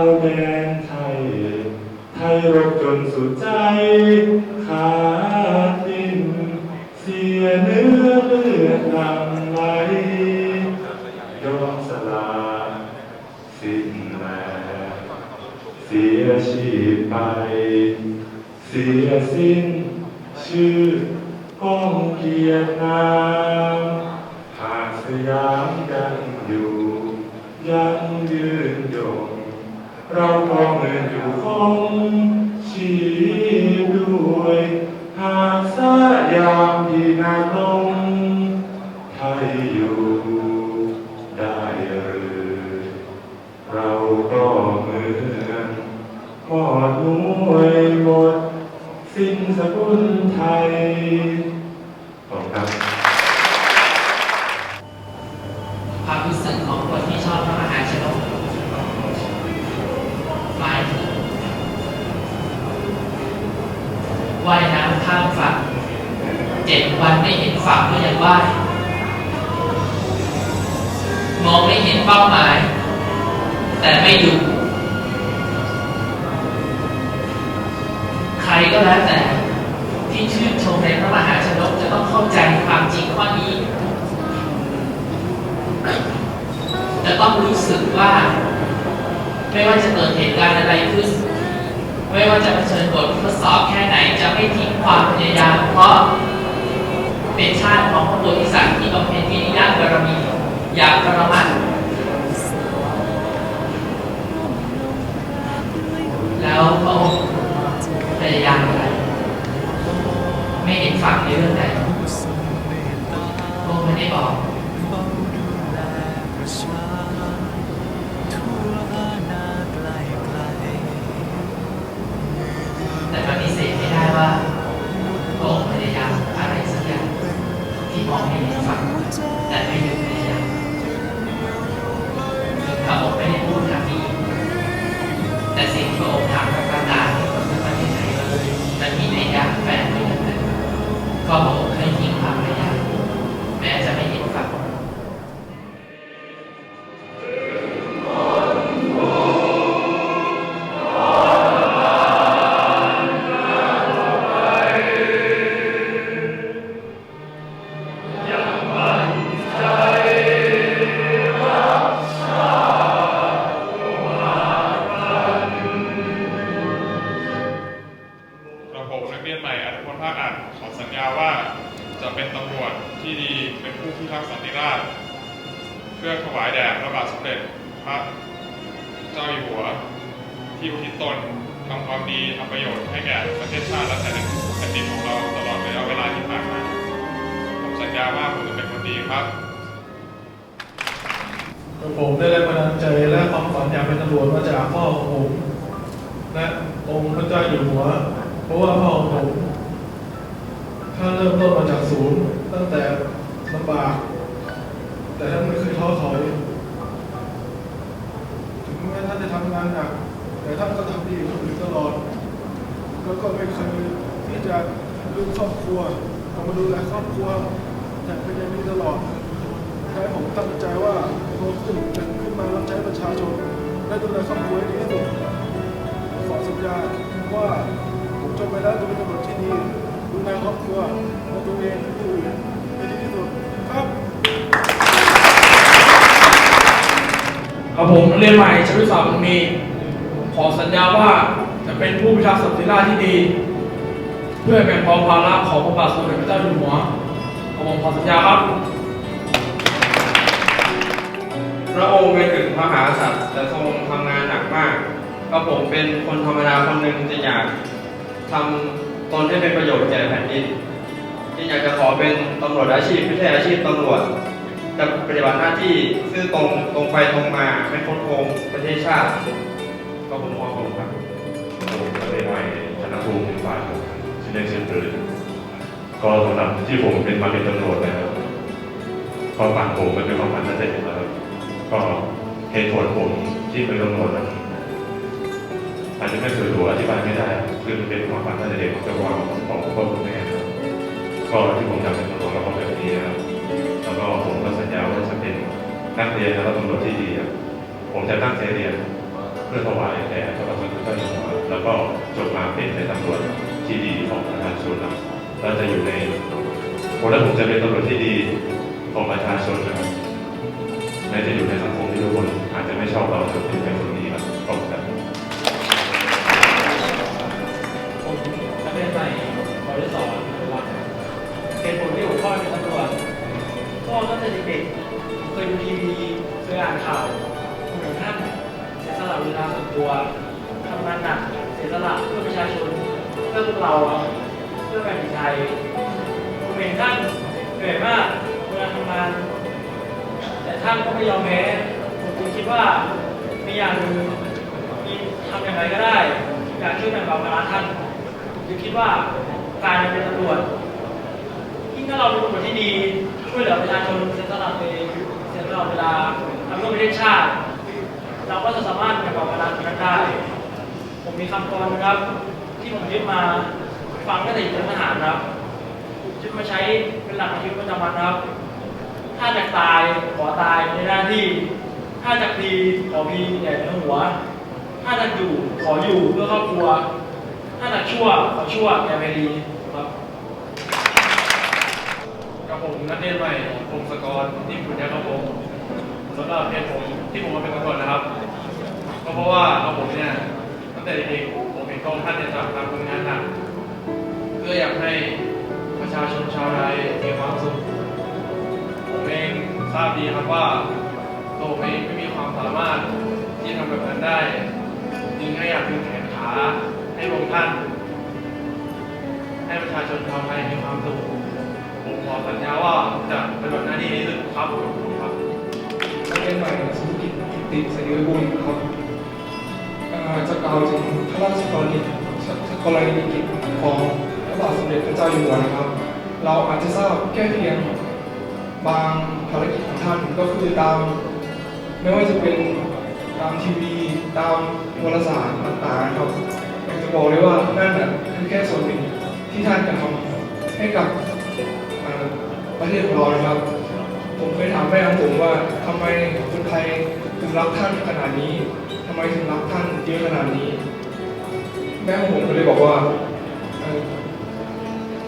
าวแดนไทย ไทยรบจนสุดใจ ขาดดิน เสียเนื้อเลือดหลั่งไหลยอมสลายสิ้นแรงเสียชีพไป เสียสิ้น ชื่อก้องเกียรตินามหากสยามยังอยู่ ยังยืนยง เราก็เงินอยู่คงชีด้วยหากสยามที่นาลงไทยอยู่ได้หรือเราก็เหมือนหมอดหน่วยหมด สิ้นสกุลไทย การณ์อะไรขึ้น ไม่ว่าจะเผชิญบททดสอบแค่ไหนจะไม่ทิ้งความพยายามเพราะเป็นชาติของพระโพธิสัตว์ที่บำเพ็ญวิริยะบารมีอย่างประมัดแล้วพระองค์พยายามอะไร ไม่เห็นฝั่งในเรื่องใดพระองค์ไม่ได้บอก แต่ไม่หยุดพยายามพระองค์ไม่ได้พูดคำนี้แต่สิ่งที่พระองค์ทำกับประกาศให้คนทั้งประเทศไทยมันมีในยะแฝงไว้อย่างนั้นก็พระองค์เคยทิ้งความพยายาม ดีครับผมได้แรงบันดาลใจและความฝันอยากเป็นตำรวจมาจากพ่อของผมและองค์พระเจ้าอยู่หัว เพราะว่าพ่อของผมท่านเริ่มต้นมาจากศูนย์ตั้งแต่ลำบาก แต่ท่านไม่เคยท้อถอยถึงแม้ท่านจะทำงานหนักแต่ท่านก็ทำดีกับคนอื่นตลอด แล้วก็ไม่เคยที่จะลืมครอบครัวเอามาดูแลครอบครัว แต่เป็นอย่างนี้ตลอดให้ผมตั้งใจว่าโตขึ้นเป็นขึ้นมารับใช้ประชาชน และดูแลครอบครัวให้ดีที่สุดขอสัญญาว่าผมจะไปแล้วจะเป็นตำรวจที่ดีดูแลครอบครัวและตัวเองและผู้อื่นให้ดีที่สุดครับครับผมเรียนใหม่ชวิสาบุญมีขอสัญญาว่าจะเป็นผู้พิทักษ์สันติราษฎร์ที่ดี เพื่อแบ่งเบาภาระของพระบาทสมเด็จพระเจ้าอยู่หัว ผมขอสัญญาครับ พระองค์เป็นถึงพระมหากษัตริย์แต่ทรงทำงานหนักมากก็ผมเป็นคนธรรมดาคนหนึ่งจะอยากทำตนให้เป็นประโยชน์แก่แผ่นดินที่อยากจะขอเป็นตำรวจอาชีพไม่ใช่อาชีพตำรวจจะปฏิบัติหน้าที่ซื่อตรงตรงไปตรงมาไม่คดโกงประเทศชาติ ก็ผมมองผมครับผมกเรียนใหม่ธนภูมิเป็นฝ่ายผมชื่อเล่นชื่อปืน ก็สำหรับที่ผมเป็นมาเป็นตำรวจนะครับความฝันผมมันเป็นความฝันตั้งแต่เด็กแล้วครับก็เหตุผลผมที่เป็นตำรวจมันอาจจะไม่สวยหรูอธิบายไม่ได้คือมันเป็นความฝันตั้งแต่เด็กของความของพ่อคุณแม่ครับก็ที่ผมอยากเป็นตำรวจก็เพราะแบบนี้นะครับแล้วก็ผมก็สัญญาว่าจะเป็นนักเรียนและตำรวจที่ดีครับผมจะตั้งใจเรียนเพื่อถวายแด่พระบาทสมเด็จพระเจ้าอยู่หัวแล้วก็จบมาเป็นในตำรวจที่ดีของประชาชนนะ เราจะอยู่ในผมและผมจะเป็นตำรวจที่ดีของประชาชนนะครับแม้จะอยู่ในสังคมที่ทุกคนอาจจะไม่ชอบเราแต่เป็น เหนื่อยมากเวลาทำงาน แต่ท่านก็ไม่ยอมแพ้ผมจึงคิดว่ามีอย่างหนึ่งมีทำอย่างไรก็ได้ อยากช่วยแบ่งเบาภาระท่านผมจึงคิดว่าการเป็นตำรวจยิ่ถ้าเราเป็นตำรวจที่ดีช่วยเหลือประชาชนเสียสละตัวเองเสียสละเวลาทำเพื่อประเทศชาติ เราก็จะสามารถแบ่งเบาภาระตรงนั้นได้ผมมีคำกรนะครับ ที่ผมยึดมาฟังตั้งแต่อยู่ในทหารครับ ยึดมาใช้เป็นหลักในชีวิตประจำวันครับ ถ้าจะตายขอตายในหน้าที่ ถ้าจะพีขอพีใหญ่ในหัว ถ้าจะอยู่ขออยู่เพื่อครอบครัว ถ้าจะชั่วขอชั่วแก่ไปดีครับกับผมนักเรียนใหม่พงศกรนิ่มบุญญาครับผมสำหรับเหตุผมที่ผมมาเป็นตำรวจนะครับก็เพราะว่าเราผมเนี่ยตั้งแต่เด็กผมเห็นกองท่านเนี่ยทำทำงานหนักเพื่ออยากให้ ชาชนชาวไทยมีความสุขผมเองทราบดีครับว่าตัวผมเองไม่มีความสามารถที่ทำแบบนั้นได้จึงให้อยากเป็นแขนขาให้พระองค์ท่าน ให้ประชาชนชาวไทยมีความสุขผมขอสัญญาว่าจะปฏิบัติหน้าที่นี้สุดครับขอบคุณครับนักเรียนใหม่สุภกิจกิติเสรีวิบูลย์ครับเอ่อจะกล่าวถึงพระราชกรณีกรณียกิจของพระบาทสมเด็จพระเจ้าอยู่หัวนะครับ เราอาจจะทราบแค่เพียงบางภารกิจของท่านก็คือตาม ไม่ว่าจะเป็นตามทีวี ตามวารสารต่างๆครับอยากจะบอกเลยว่านั่นน่ะคือแค่ส่วนหนึ่งที่ท่านจะทำให้กับประเทศของเรานะครับ ผมเคยถามแม่ของผมว่าทำไมคนไทยถึงรักท่านขนาดนี้ทำไมถึงรักท่านเยอะขนาดนี้ แม่ของผมก็เลยบอกว่า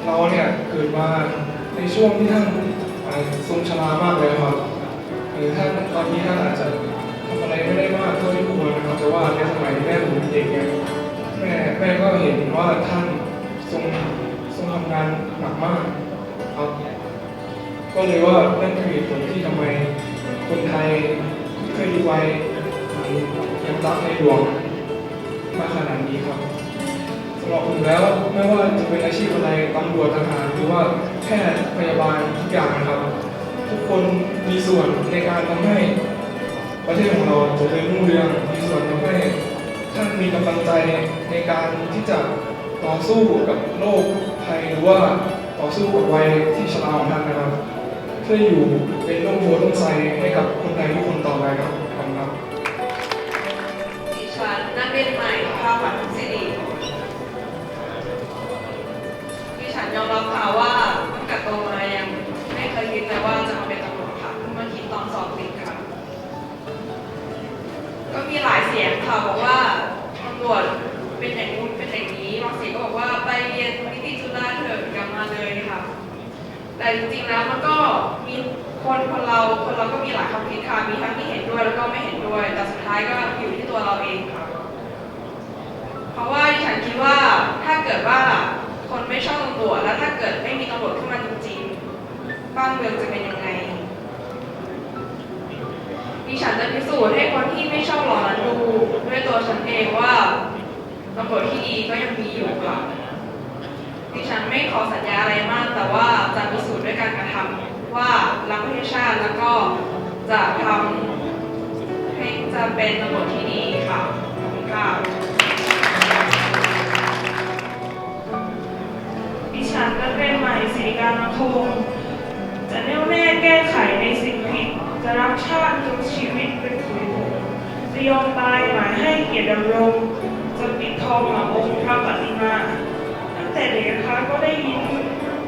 เราเนี่ยเกิดมาในช่วงที่ท่านทรงชรามากเลยครับเออท่านตอนนี้ท่านอาจจะทำอะไรไม่ได้มากเท่าที่ควรนะครับแต่ว่าในสมัยแม่ผมเด็กเนี่ยแม่แม่ก็เห็นว่าท่านทรงทรงทำงานหนักมากครับก็เลยว่านั่นคือเหตุผลที่ทำไมคนไทยเคยดีไว้ยังรักในหลวงมาขนาดนี้ครับสำหรับผมแล้วไม่ว่าจะเป็นอะ ตำรวจทหารหรือว่าแพทย์พยาบาลทุกอย่างนะครับ ทุกคนมีส่วนในการทำให้ประเทศของเราเจริญรุ่งเรืองมีส่วนทำให้ท่านมีกำลังใจในการที่จะต่อสู้กับโรคภัยหรือว่าต่อสู้กับวัยที่ชราของท่านนะครับเพื่ออยู่เป็นร่มโพร่มไทรให้กับคนไทยทุกคนต่อไปครับขอบคุณครับดิฉันนักเรียนใหม่ภาควัน ยอมรับค่ะว่าตั้งแต่โตมายังไม่เคยคิดเลยว่าจะมาเป็นตำรวจค่ะเพิ่งมาคิดตอนสอบติดค่ะ ก็มีหลายเสียงค่ะบอกว่าตำรวจเป็นอย่างนู้นเป็นอย่างนี้บางเสียงก็บอกว่าไปเรียนนิติจุฬาเถอะกลับมาเลยค่ะ แต่จริงๆแล้วมันก็มีคนคนเราคนเราก็มีหลายความคิดค่ะมีทั้งที่เห็นด้วยแล้วก็ไม่เห็นด้วย แต่สุดท้ายก็อยู่ที่ตัวเราเองค่ะ เพราะว่าฉันคิดว่าถ้าเกิดว่า ไม่ชอบตำรวจแล้วถ้าเกิดไม่มีตำรวจขึ้นมาจริงๆบ้านเมืองจะเป็นยังไงดิฉันจะพิสูจน์ให้คนที่ไม่ชอบหล่อนั้นดูด้วยตัวฉันเองว่าตำรวจที่ดีก็ยังมีอยู่ค่ะดิฉันไม่ขอสัญญาอะไรมาก แต่ว่าจะพิสูจน์ด้วยการกระทำว่ารักประเทศชาติแล้วก็จะทำให้จะเป็นตำรวจที่ดีค่ะขอบคุณค่ะ ยศรีการมาคงจะแน่วแน่แก้ไขในสิ่งผิดจะรักชาติทุกชีวิตเป็นขุยผงจะยอมตายหมายให้เกียรติดำรงจะปิดทองหลังองค์พระปฏิมาตั้งแต่เด็กนะคะก็ได้ยิน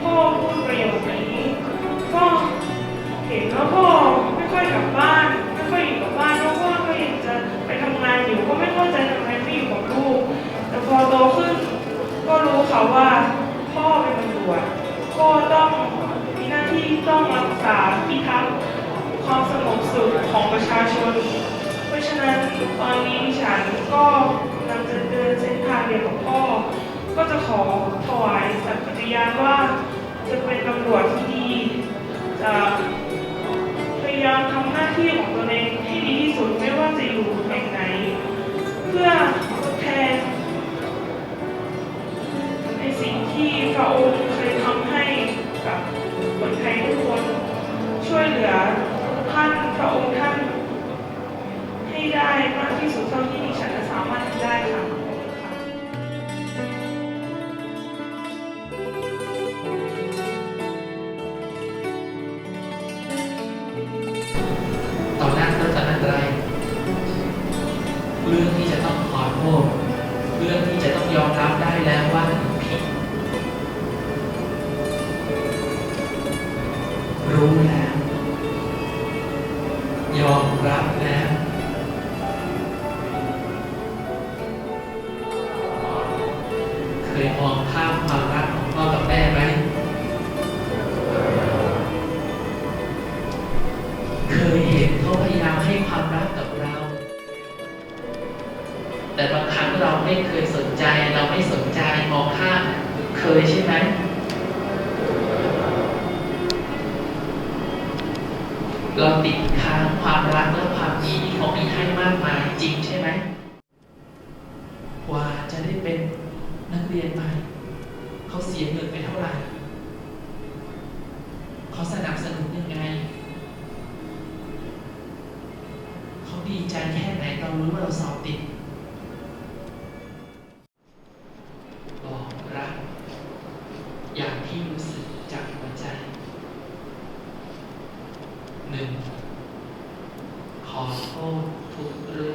พ่อพูดประโยคนี้ก็เห็นว่าพ่อไม่ค่อยกลับบ้าน ไม่ค่อยอยู่กับบ้านเพราะว่าก็ยังจะไปทำงานอยู่ก็ไม่เข้าใจทำไมไม่อยู่กับลูก แต่พอโตขึ้นก็รู้ค่ะว่าพ่อเป็นตำรวจ ก็ต้องมีหน้าที่ต้องรักษาพิทักษ์ความสงบสุขของประชาชน เพราะฉะนั้นตอนนี้ฉันก็นำลัจะเดินเส้นทางเดียวกับพ่อ ก็จะขอถวายสัตย์ปฏิญาณว่าจะเป็นตำรวจที่ดี จะพยายามทำหน้าที่ของตัวเองให้ดีที่สุดไม่ว่าจะอยู่แห่งไหน เพื่อทดแทน ที่พระองค์เคยทำให้กับคนไทยทุกคน ช่วยเหลือท่านพระองค์ท่านให้ได้มากที่สุดเท่าที่ดิฉันจะสามารถทำได้ค่ะ 好，然后。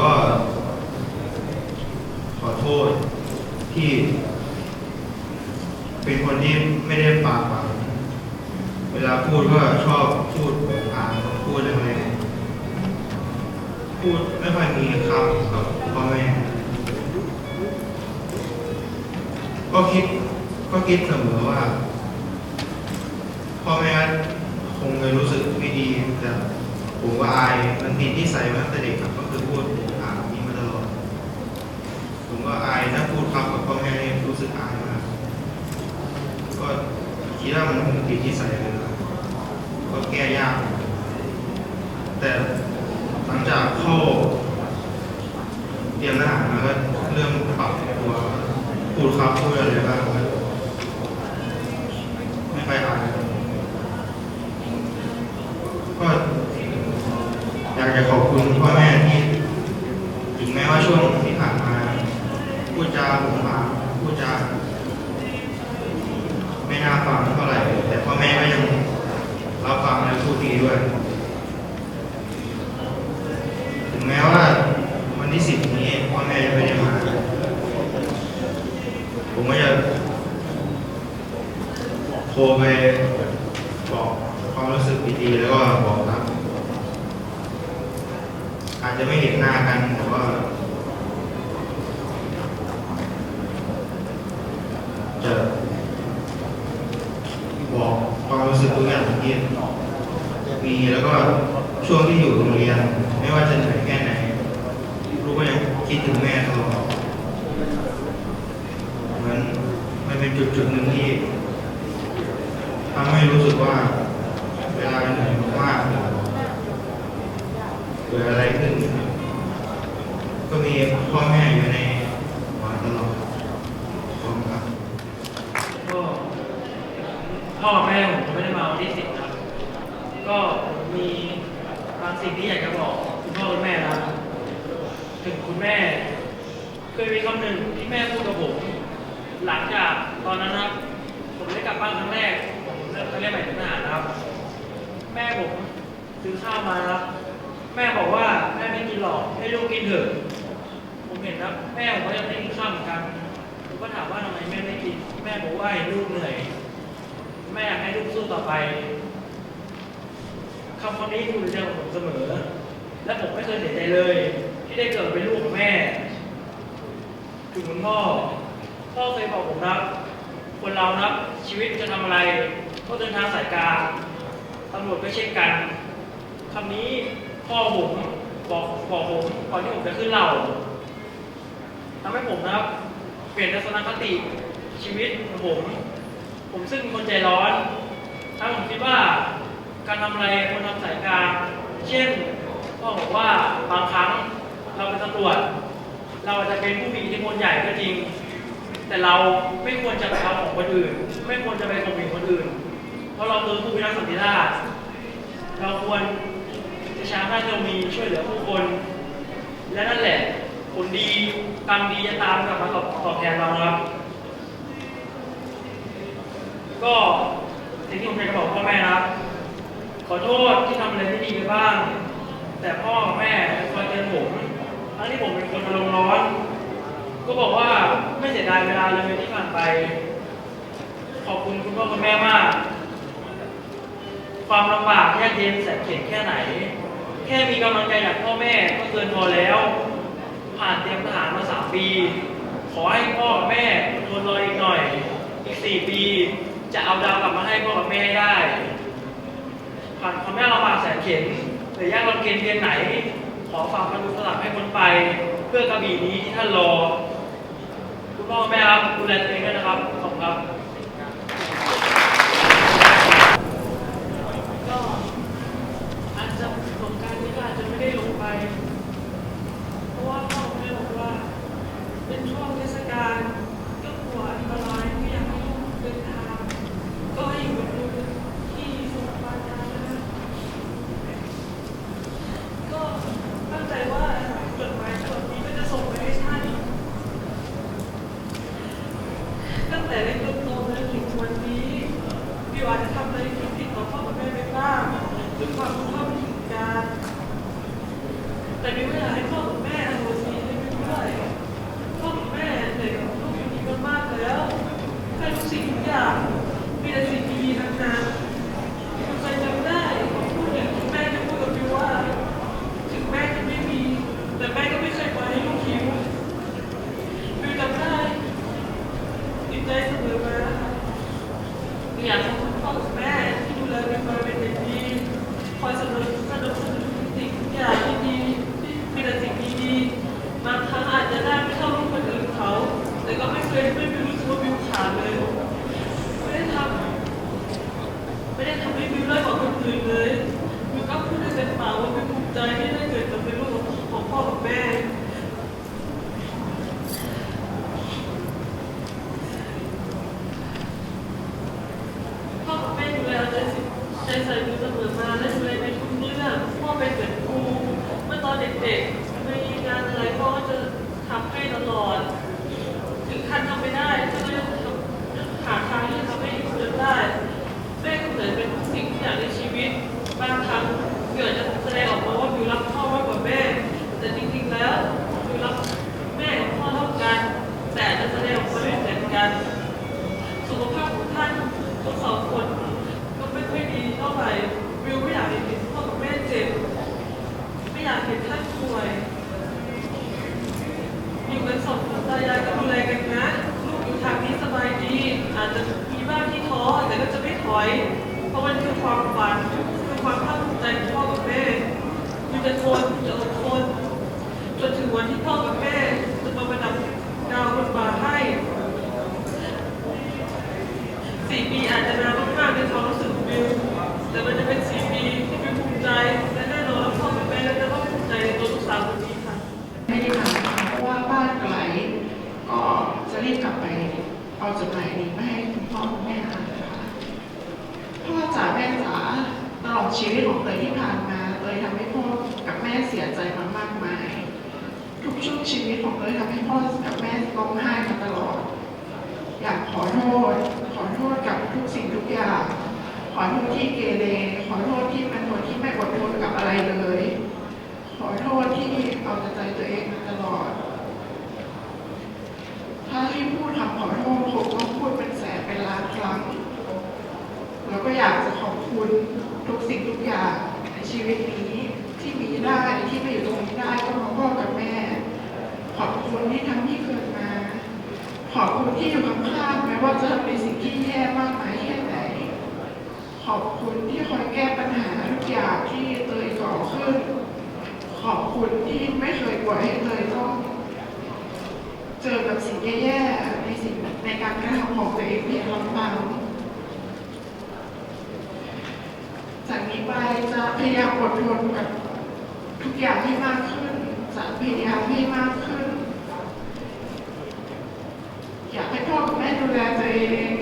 ก็ ขอโทษที่ เป็นคนที่ไม่ได้ปากหวานเวลาพูดก็ชอบพูดอ่านพูดอะไรพูดไม่ค่อยมีคำกับพ่อแม่ก็คิดก็คิดเสมอว่าพ่อแม่คงจะรู้สึกไม่ดีแต่ผมก็อายมันติดที่ใส่มาตั้งแต่เด็กครับก็คือพูดอ่านนี้มาตลอด ผม ก็อายถ้าพูดครับกับพ่อแม่รู้สึกอายมากก็คิดว่ามันคงติดที่ใส่เลยครับก็แก้ยาก แต่หลังจากเข้าเตรียมทหารมาก็เริ่มปรับตัวพูดครับพูดอะไรบ้างไม่ค่อยอายก็อยากจะขอบคุณพ่อแม่ที่ ถึงแม้ว่าช่วงที่ผ่านมาพูดจาผมมาพูดจาไม่น่าฟังเท่าไหร่แต่พ่อแม่ก็ยังรับฟังและพูดดีด้วย ถึงแม้ว่าวันที่สิบนี้พ่อแม่จะไม่ได้มาผมก็จะโทรไปบอกความรู้สึกดีๆแล้วก็บอกรักอาจจะไม่เห็นแต่ว่า จะบอกความรู้ สึกทุกอย่างที่มีแล้วก็ช่วงที่อยู่โรงเรียน ไม่ว่าจะเหนื่อยแค่ไหนลูกก็ยังคิดถึงแม่ตลอดเหมือนมันเป็นจุดจุดหนึ่งที่ทำให้รู้สึกว่า เวลาเหนื่อยมากเกิดอะไรขึ้น ก็มีพ่อแม่อยู่ในหัวตลอดขอบคุณครับพ่อแม่ ก็มีบางสิ่งที่อยากจะบอกคุณพ่อคุณแม่นะถึงคุณแม่ เคยมีคำหนึ่งที่แม่พูดกับผม หลังจากตอนนั้นนะครับ ผมได้กลับบ้านครั้งแรก ผมเริ่มเรียนใหม่ทหารนะครับ แม่ผมซื้อข้าวมาครับ แม่บอกว่าแม่ไม่กินหรอกให้ลูกกินเถอะ ผมเห็นนะแม่ผมก็ยังไม่กินข้าวเหมือนกันผมก็ถามว่าทำไมแม่ไม่กิน แม่บอกว่าเห็นลูกเหนื่อย แม่อยากให้ลูกสู้ต่อไป คำคำนี้อยู่ในใจของผมเสมอ และผมไม่เคยเสียใจเลย ที่ได้เกิดเป็นลูกของแม่ถึงคุณพ่อ พ่อเคยบอกผมนะคนเรานะชีวิตจะทำอะไรก็เดินทางสายกลางตำรวจก็เช่นกันคำนี้พ่อผมบอกบอกผมก่อนที่ผมจะขึ้นเหล่าทำให้ผมนะครับ เปลี่ยนทัศนคติชีวิตของผม ผมซึ่งคนใจร้อนถ้าผมคิดว่า การทำอะไรควรทำสายกลางเช่นพ่อบอกว่าบางครั้งเราเป็นตำรวจ เราอาจจะเป็นผู้มีอิทธิพลใหญ่ก็จริง แต่เราไม่ควรจะไปเอาของคนอื่น ไม่ควรจะไปข่มเหงคนอื่น เพราะเราคือผู้พิทักษ์สันติราษฎร์เราควรจะใช้อำนาจที่เรามีช่วยเหลือผู้คน และนั่นแหละผลดีกรรมดีจะตามกลับมาตอบตอบแทนเรานะครับ ก็สิ่งที่ผมอยากจะบอกพ่อแม่นะครับ ขอโทษที่ทำอะไรไม่ดีไปบ้าง แต่พ่อแม่คอยเตือนผมทั้งที่ผมเป็นคนอารมณ์ร้อน ก็บอกว่าไม่เสียดายเวลาเลยที่ผ่านไป ขอบคุณคุณพ่อคุณแม่มาก ความลำบากยากเย็นแสนเข็ญแค่ไหน แค่มีกำลังใจจากพ่อแม่ก็เกินพอแล้ว ผ่านเตรียมทหารมาสามปี ขอให้พ่อแม่ทนรออีกหน่อย อีกสี่ปี จะเอาดาวกลับมาให้พ่อกับแม่ได้ ความความยากลำบากแสนเข็นหรือยากลำเค็นเพียงไหน ขอฝากพระคุณสลับให้คนไป เพื่อกระบี่นี้ที่ท่านรอ คุณพ่อแม่ครับดูแลตัวเองด้วยนะครับ ขอบคุณครับ Come on, come on. oil โทษที่เกเรขอโทษที่เป็นคนที่ไม่อดทนกับอะไรเลย ขอโทษที่เอาแต่ใจตัวเองมาตลอด ถ้าที่พูดทำขอโทษผมก็พูดเป็นแสนเป็นล้านครั้ง แล้วก็อยากจะขอบคุณทุกสิ่งทุกอย่างในชีวิตนี้ที่มีได้ที่มาอยู่ตรงนี้ได้ก็ขอราะพ่อกับแม่ ขอบคุณที่ทำที่เกิดมา ขอบคุณที่อยู่กัข้างแม้ว่าจะเป็นสิ่งที่แย่มากไหม อบคุณที่คอยแก้ปัญหาทุกอย่างที่เตยก่อขึ้น ขอบคุณที่ไม่เคยปล่อยให้เตยต้องเจอกับสิ่งแย่ๆในสิ่งในการกระทำของตัวเองเพียลำบางจากนี้ไปจะพยายามอดทนกับทุกอย่างให้มากขึ้น จะพยายามให้มากขึ้น อยากให้พ่อกับแม่ดูแลตัวเอง